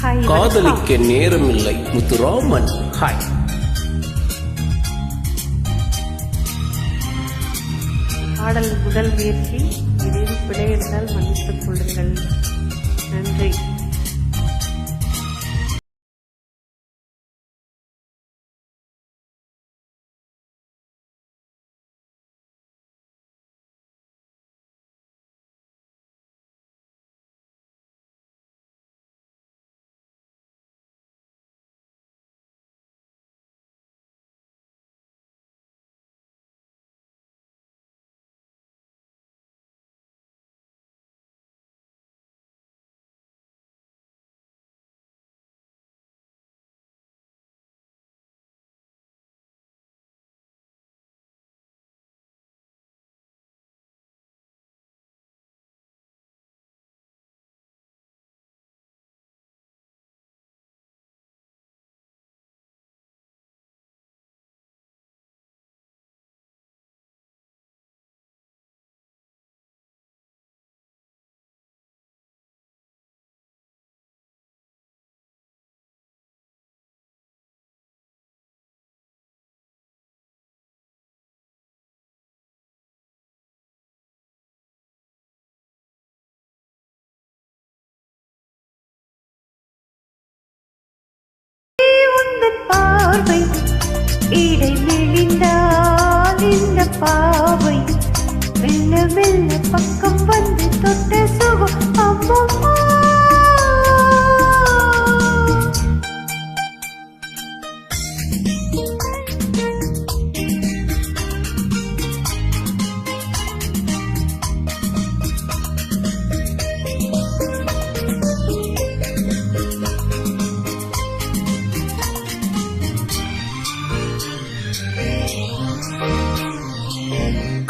காதலிக்க நேரமில்லை. முத்துராமன். ஹாய் பாடல் முதல் முயற்சி இதில் பிழை இருந்தால் மன்னித்துக் கொள்ளுங்கள். நன்றி. பார்வை. இடை மெலிந்தால் இந்த பாவை. மெல்ல மெல்ல பக்கம் வந்து தொட்ட சுகம் அம்மம்மா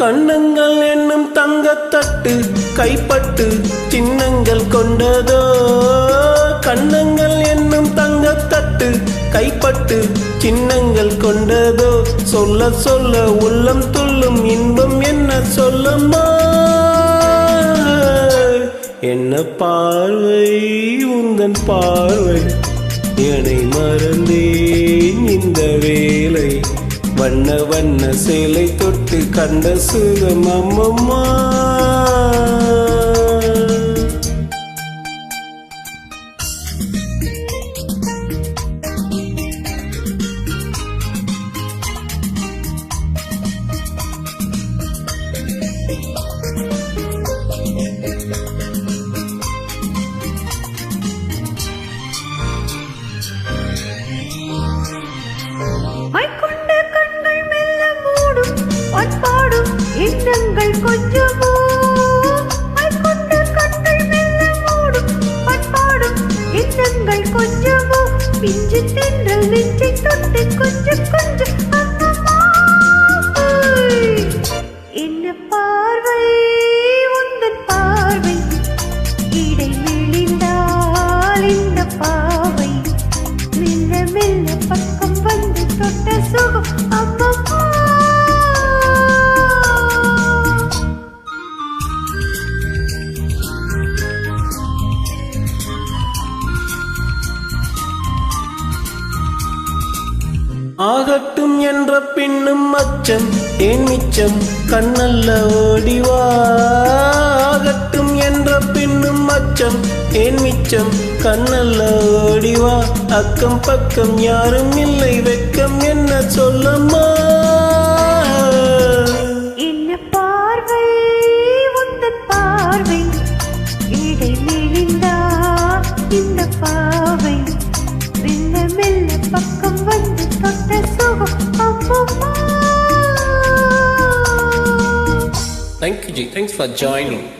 கண்ணங்கள் என்னும் தங்கத்தட்டு கைப்பட்டு சின்னங்கள் கொண்டதோ? கண்ணங்கள் என்னும் தங்கத்தட்டு கைப்பட்டு சின்னங்கள் கொண்டதோ? சொல்ல சொல்ல உள்ளம் துள்ளும் இன்பம் என்ன சொல்லம்மா என்ன பார்வை உந்தன் பார்வை? என்னை மறந்தேன் இந்த வேலை. வண்ண வண்ண சேலை தொட்டு கண்ட சுகம் அம்மம்மா மைக்கொண்ட பண்பாடும் கொஞ்சமோ? மைக்கொண்ட கண்கள் மெல்ல மூடும் பண்பாடும் எண்ணங்கள் கொஞ்சமோ? பிஞ்சு தென்றல் நெஞ்சை தொட்டு கொஞ்சம் கொஞ்சம் என்ன பார்வை? உந்தன் பார்வை. இடை இந்த பாவை. மெல்ல மெல்ல பக்கம் வந்து தொட்ட சுகம் அம்மா ஆகட்டும் என்ற பின்னும் அச்சம் ஏன் மிச்சம்? கண்ணல்ல ஓடிவா ஆகட்டும் என்ற பின்னும் அச்சம் ஏன் மிச்சம்? கண்ணல்ல ஓடிவா அக்கம் பக்கம் யாரும் இல்லை வெக்கம் என்ன சொல்லம்மா Thanks for joining.